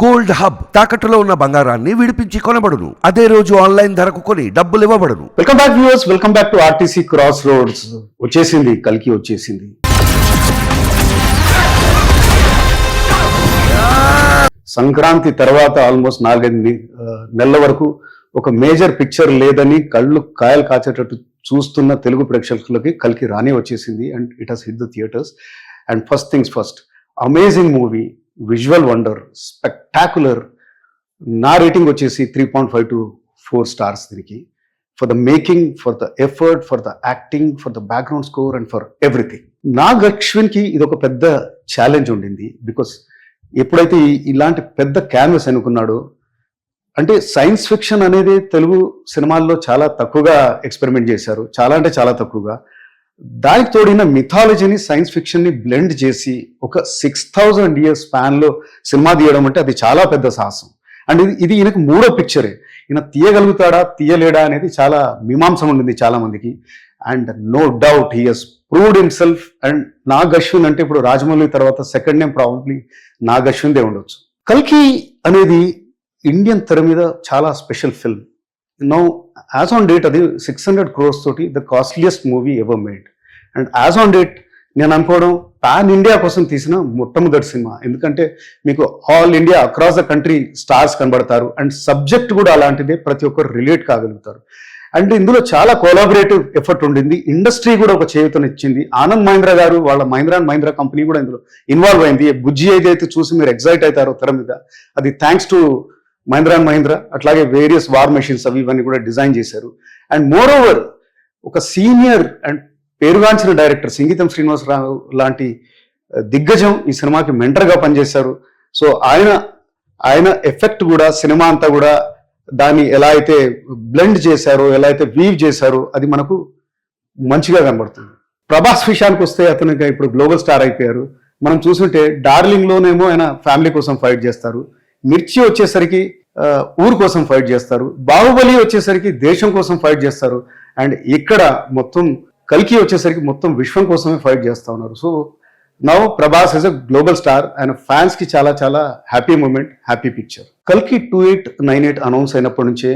Gold hub తాకట్టులో ఉన్న బంగారాన్ని విడిపించి కొనబడును. అదే రోజు ఆన్లైన్ ధరకు కొని డబ్బులు ఇవ్వబడును. Welcome back viewers welcome back to RTC cross roads వచ్చేసింది కలికి వచ్చేసింది. సంక్రాంతి తర్వాత ఆల్మోస్ట్ నాలుగైదు నెలల వరకు ఒక మేజర్ పిక్చర్ లేదని కళ్ళు కాయలు కాచేటట్టు చూస్తున్న తెలుగు ప్రేక్షకులకి కల్కి రాని వచ్చేసింది. And it has hit the theatres and first things first amazing movie visual wonder spectacular నా రేటింగ్ వచ్చేసి three point five to four stars దీనికి. For the making for the effort for the acting for the background score and for everything Nag అశ్విన్కి ఇది ఒక పెద్ద challenge ఉండింది because ఎప్పుడైతే ఇలాంటి పెద్ద క్యాన్వస్ అనుకున్నాడో అంటే సైన్స్ ఫిక్షన్ అనేది తెలుగు సినిమాల్లో చాలా తక్కువగా ఎక్స్పెరిమెంట్ చేశారు. చాలా అంటే చాలా తక్కువగా. దానికి తోడిన మిథాలజీని సైన్స్ ఫిక్షన్ని బ్లెండ్ చేసి ఒక సిక్స్ థౌజండ్ ఇయర్స్ స్పాన్లో సినిమా తీయడం అంటే అది చాలా పెద్ద సాహసం. అండ్ ఇది ఇది ఈయనకు మూడో పిక్చరే ఈయన తీయగలుగుతాడా తీయలేడా అనేది చాలా మీమాంసం ఉండింది చాలా మందికి and no doubt he has proved himself and Nag Ashwin అంటే ఇప్పుడు రాజమౌళి తర్వాత సెకండ్ నేమ్ ప్రాబబ్లీ నాగ్ అశ్విన్దే ఉండొచ్చు. కల్కి అనేది ఇండియన్ తెర మీద చాలా special film. No as on date అది సిక్స్ హండ్రెడ్ క్రోర్స్ తోటి the costliest movie ever made and as on date నేను అనుకోవడం పాన్ ఇండియా కోసం తీసిన మొట్టమొదటి సినిమా ఎందుకంటే మీకు all India across the country stars కనబడతారు. అండ్ సబ్జెక్ట్ కూడా అలాంటిదే ప్రతి ఒక్కరు రిలేట్ కాగలుగుతారు. అండ్ ఇందులో చాలా కోలాబరేటివ్ ఎఫర్ట్ ఉండింది. ఇండస్ట్రీ కూడా ఒక చేయుతనిచ్చింది ఆనంద్ మహేంద్ర గారు వాళ్ళ మహేంద్ర అండ్ మహేంద్ర కంపెనీ కూడా ఇందులో ఇన్వాల్వ్ అయింది. బుజ్జి ఏదైతే చూసి మీరు ఎగ్జైట్ అవుతారో తెర మీద. అది thanks to Mahendra and Mahindra అట్లాగే వేరియస్ వార్ మెషిన్స్ అవి ఇవన్నీ కూడా డిజైన్ చేశారు. అండ్ మోర్ ఓవర్ ఒక సీనియర్ అండ్ పేరుగాంచిన డైరెక్టర్ సంగీతం శ్రీనివాసరావు లాంటి uh, దిగ్గజం ఈ సినిమాకి మెంటర్గా పనిచేశారు. సో ఆయన ఆయన ఎఫెక్ట్ కూడా సినిమా అంతా కూడా దాన్ని ఎలా అయితే బ్లెండ్ చేశారో ఎలా అయితే వీవ్ చేశారో అది మనకు మంచిగా కనబడుతుంది. ప్రభాస్ విషయానికి వస్తే అతను ఇప్పుడు గ్లోబల్ స్టార్ అయిపోయారు. మనం చూసుంటే డార్లింగ్లోనేమో ఆయన ఫ్యామిలీ కోసం ఫైట్ చేస్తారు. మిర్చి వచ్చేసరికి ఊరు కోసం ఫైట్ చేస్తారు. బాహుబలి వచ్చేసరికి దేశం కోసం ఫైట్ చేస్తారు. అండ్ ఇక్కడ మొత్తం కల్కి వచ్చేసరికి మొత్తం విశ్వం కోసమే ఫైట్ చేస్తూ ఉన్నారు. So now Prabhas is a global star and ఫ్యాన్స్కి చాలా చాలా హ్యాపీ మూమెంట్ హ్యాపీ పిక్చర్. కల్కి two eight nine eight announce అయినప్పటి నుంచే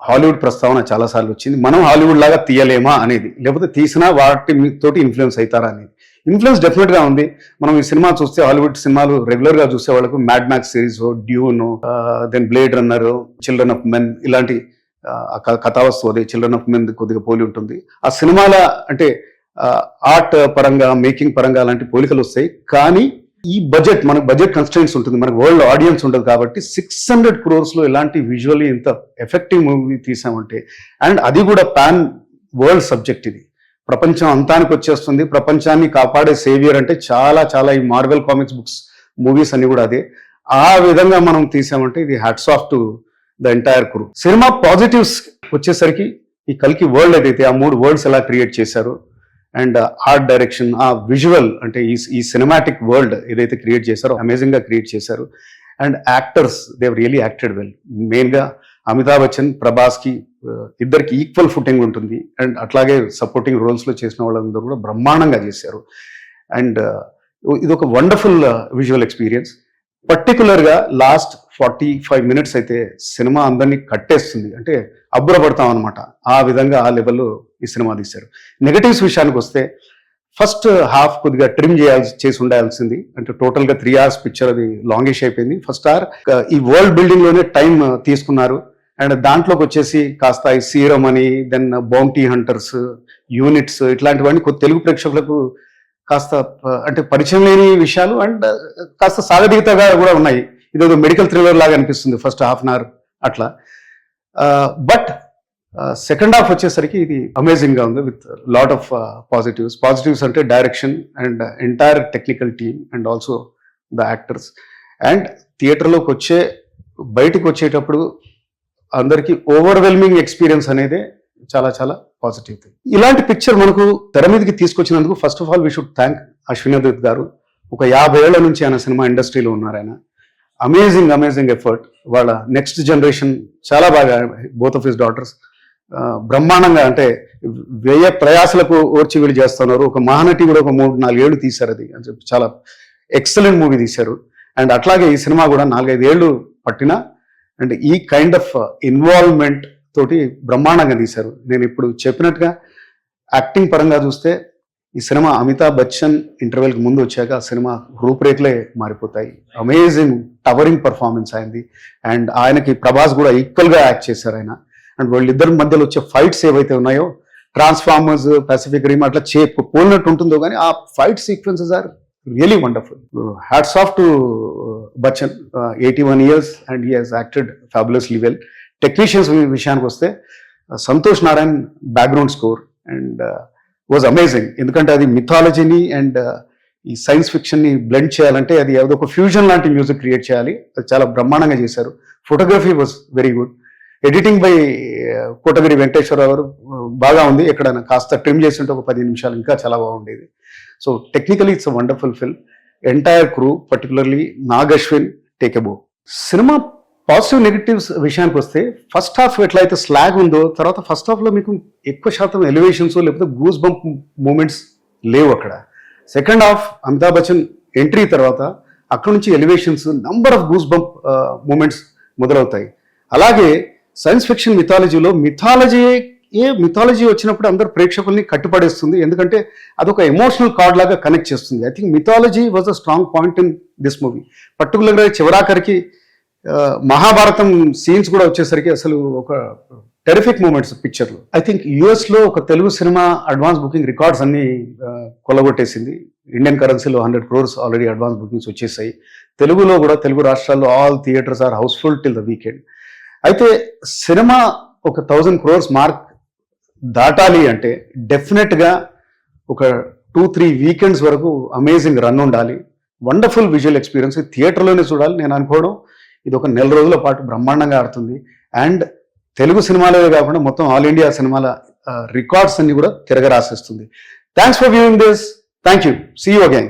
హాలీవుడ్ ప్రస్తావన చాలా సార్లు వచ్చింది. మనం హాలీవుడ్ లాగా తీయలేమా అనేది లేకపోతే తీసినా వాటి తోటి ఇన్ఫ్లుయెన్స్ అవుతారా అనేది. ఇన్ఫ్లుయెన్స్ డెఫినెట్గా ఉంది. మనం ఈ సినిమా చూస్తే హాలీవుడ్ సినిమాలు రెగ్యులర్గా చూసే వాళ్ళకు Mad Max series Dune then Blade Runner Children of Men ఇలాంటి కథావస్తు అది చిల్డ్రన్ ఆఫ్ మెన్ కొద్దిగా పోలి ఉంటుంది. ఆ సినిమాల అంటే ఆర్ట్ పరంగా మేకింగ్ పరంగా అలాంటి పోలికలు వస్తాయి. కానీ ఈ బడ్జెట్ మనకు బడ్జెట్ కన్స్టెంట్స్ ఉంటుంది. మనకు వరల్డ్ ఆడియన్స్ ఉంటుంది కాబట్టి సిక్స్ హండ్రెడ్ క్రోర్స్లో ఇలాంటి విజువల్లీ ఇంత ఎఫెక్టివ్ మూవీ తీసామంటే అండ్ అది కూడా పాన్ వరల్డ్ సబ్జెక్ట్ ఇది. ప్రపంచం అంతానికి వచ్చేస్తుంది. ప్రపంచాన్ని కాపాడే సేవియర్ అంటే చాలా చాలా ఈ మార్వెల్ కామిక్స్ బుక్స్ మూవీస్ అన్ని కూడా అదే. ఆ విధంగా మనం తీసామంటే ఇది hats off to the entire crew cinema positives వచ్చేసరికి ఈ కల్కి వరల్డ్ ఏదైతే ఆ మూడు వరల్డ్స్ ఎలా క్రియేట్ చేశారు అండ్ ఆర్ట్ డైరెక్షన్ ఆ విజువల్ అంటే ఈ ఈ సినిమాటిక్ వరల్డ్ ఏదైతే క్రియేట్ చేశారో అమేజింగ్గా క్రియేట్ చేశారు. And actors they've really acted well మెయిన్గా అమితాబ్ బచ్చన్ ప్రభాస్కి ఇద్దరికి ఈక్వల్ ఫుటింగ్ ఉంటుంది. అండ్ అట్లాగే సపోర్టింగ్ రోల్స్లో చేసిన వాళ్ళందరూ కూడా బ్రహ్మాండంగా చేశారు. అండ్ ఇది ఒక వండర్ఫుల్ విజువల్ ఎక్స్పీరియన్స్ పర్టికులర్గా లాస్ట్ ఫార్టీ ఫైవ్ మినిట్స్ అయితే సినిమా అందరినీ కట్టేస్తుంది. అంటే అబ్బురపడతాం అనమాట ఆ విధంగా ఆ లెవెల్లో ఈ సినిమా తీశారు. నెగటివ్స్ విషయానికి వస్తే ఫస్ట్ హాఫ్ కొద్దిగా ట్రిమ్ చేయాల్సి చేసి ఉండాల్సింది. అంటే టోటల్గా త్రీ అవర్స్ పిక్చర్ అది లాంగిష్ అయిపోయింది. ఫస్ట్ అవర్ ఈ వరల్డ్ బిల్డింగ్లోనే టైం తీసుకున్నారు. అండ్ దాంట్లోకి వచ్చేసి కాస్త ఈ సీరం అని దెన్ బౌంటీ హంటర్స్ యూనిట్స్ ఇట్లాంటివన్నీ కొద్ది తెలుగు ప్రేక్షకులకు కాస్త అంటే పరిచయం లేని విషయాలు అండ్ కాస్త సాగదీతగా కూడా ఉన్నాయి. ఇదేదో మెడికల్ థ్రిల్లర్ లాగా అనిపిస్తుంది ఫస్ట్ హాఫ్ అన్ అవర్ అట్లా. బట్ సెకండ్ హాఫ్ వచ్చేసరికి ఇది అమేజింగ్గా ఉంది with lot of positives. Positives అంటే direction and entire technical team and also the actors. And థియేటర్లోకి వచ్చే బయటకు వచ్చేటప్పుడు అందరికీ ఓవర్వెల్మింగ్ ఎక్స్పీరియన్స్ అనేది చాలా చాలా పాజిటివ్ థింగ్ ఇలాంటి పిక్చర్ మనకు తెర మీదకి తీసుకొచ్చినందుకు first of all we should thank Ashwini Dutt గారు. ఒక యాభై ఏళ్ళ నుంచి ఆయన సినిమా ఇండస్ట్రీలో ఉన్నారు ఆయన. అమేజింగ్ అమేజింగ్ ఎఫర్ట్ వాళ్ళ నెక్స్ట్ జనరేషన్ చాలా బాగా బోత్ ఆఫ్ హిస్ డాటర్స్ బ్రహ్మాండంగా అంటే వ్యయ ప్రయాసలకు ఓర్చి వీళ్ళు చేస్తున్నారు. ఒక మహానటి కూడా ఒక మూడు నాలుగు ఏళ్ళు తీశారు అది. అని చెప్పి చాలా ఎక్సలెంట్ మూవీ తీశారు. అండ్ అట్లాగే ఈ సినిమా కూడా నాలుగైదు ఏళ్ళు పట్టిన అండ్ ఈ కైండ్ ఆఫ్ ఇన్వాల్వ్మెంట్ తోటి బ్రహ్మాండంగా తీశారు. నేను ఇప్పుడు చెప్పినట్టుగా యాక్టింగ్ పరంగా చూస్తే ఈ సినిమా అమితాబ్ బచ్చన్ ఇంటర్వెల్కి ముందు వచ్చాక ఆ సినిమా రూపురేఖలే మారిపోతాయి. అమేజింగ్ టవరింగ్ పర్ఫార్మెన్స్ అయింది అండ్ ఆయనకి ప్రభాస్ కూడా ఈక్వల్గా యాక్ట్ చేశారు ఆయన. అండ్ వాళ్ళిద్దరి మధ్యలో వచ్చే ఫైట్స్ ఏవైతే ఉన్నాయో ట్రాన్స్ఫార్మర్స్ పెసిఫిక్ రీమ్ అట్లా చే పోలినట్టు ఉంటుందో కానీ ఆ fight sequences are really wonderful. Hats off to Bachchan eighty one years and he has acted fabulously well technicians విషయానికి వస్తే uh, Santhosh Narayan background score and was amazing ఎందుకంటే అది మిథాలజీని అండ్ uh, ఈ సైన్స్ ఫిక్షన్ని బ్లెండ్ చేయాలంటే అది ఏదో ఒక ఫ్యూజన్ లాంటి మ్యూజిక్ క్రియేట్ చేయాలి. అది చాలా బ్రహ్మాండంగా చేశారు. Photography was very good editing by Kotagiri Venkateswara Rao గారు uh, బాగా ఉంది. ఎక్కడైనా కాస్త ట్రిమ్ చేసి ఉంటే ఒక పది నిమిషాలు ఇంకా చాలా బాగుండేది. So technically it's wonderful film entire crew particularly Nag Ashwin take a bow cinema positive negatives విషయానికి వస్తే ఫస్ట్ హాఫ్ ఎట్లయితే స్లాగ్ ఉందో తర్వాత ఫస్ట్ హాఫ్లో మీకు ఎక్కువ శాతం ఎలివేషన్స్ లేకపోతే గూస్ బంప్ మూమెంట్స్ లేవు అక్కడ. Second half Amitabh Bachchan entry తర్వాత అక్కడ నుంచి elevations number of goose bump moments మొదలవుతాయి. అలాగే సైన్స్ ఫిక్షన్ మిథాలజీలో మిథాలజీ ఏ మిథాలజీ వచ్చినప్పుడు అందరు ప్రేక్షకుల్ని కట్టుపడేస్తుంది. ఎందుకంటే అదొక ఎమోషనల్ కార్డ్ లాగా కనెక్ట్ చేస్తుంది. I think mythology was a strong point in this movie పర్టికులర్గా చివరాఖరికి మహాభారతం సీన్స్ కూడా వచ్చేసరికి అసలు ఒక టెరిఫిక్ మూమెంట్స్ పిక్చర్లు ఐ థింక్ యుఎస్లో ఒక Telugu cinema advance booking records అన్ని కొలగొట్టేసింది ఇండియన్ కరెన్సీలో hundred crores already advance bookings వచ్చేసాయి. తెలుగులో కూడా తెలుగు రాష్ట్రాల్లో all theatres are house full till the weekend అయితే సినిమా ఒక థౌజండ్ క్రోర్స్ మార్క్ దాటాలి అంటే డెఫినెట్గా ఒక టూ త్రీ వీకెండ్స్ వరకు అమేజింగ్ రన్ ఉండాలి. వండర్ఫుల్ విజువల్ ఎక్స్పీరియన్స్ థియేటర్లోనే చూడాలి నేను అనుకోవడం. ఇది ఒక నెల రోజుల పాటు బ్రహ్మాండంగా ఆడుతుంది. అండ్ తెలుగు సినిమాలే కాకుండా మొత్తం ఆల్ ఇండియా సినిమాల రికార్డ్స్ అన్ని కూడా తిరగరాసేస్తుంది. Thanks for viewing this thank you see you again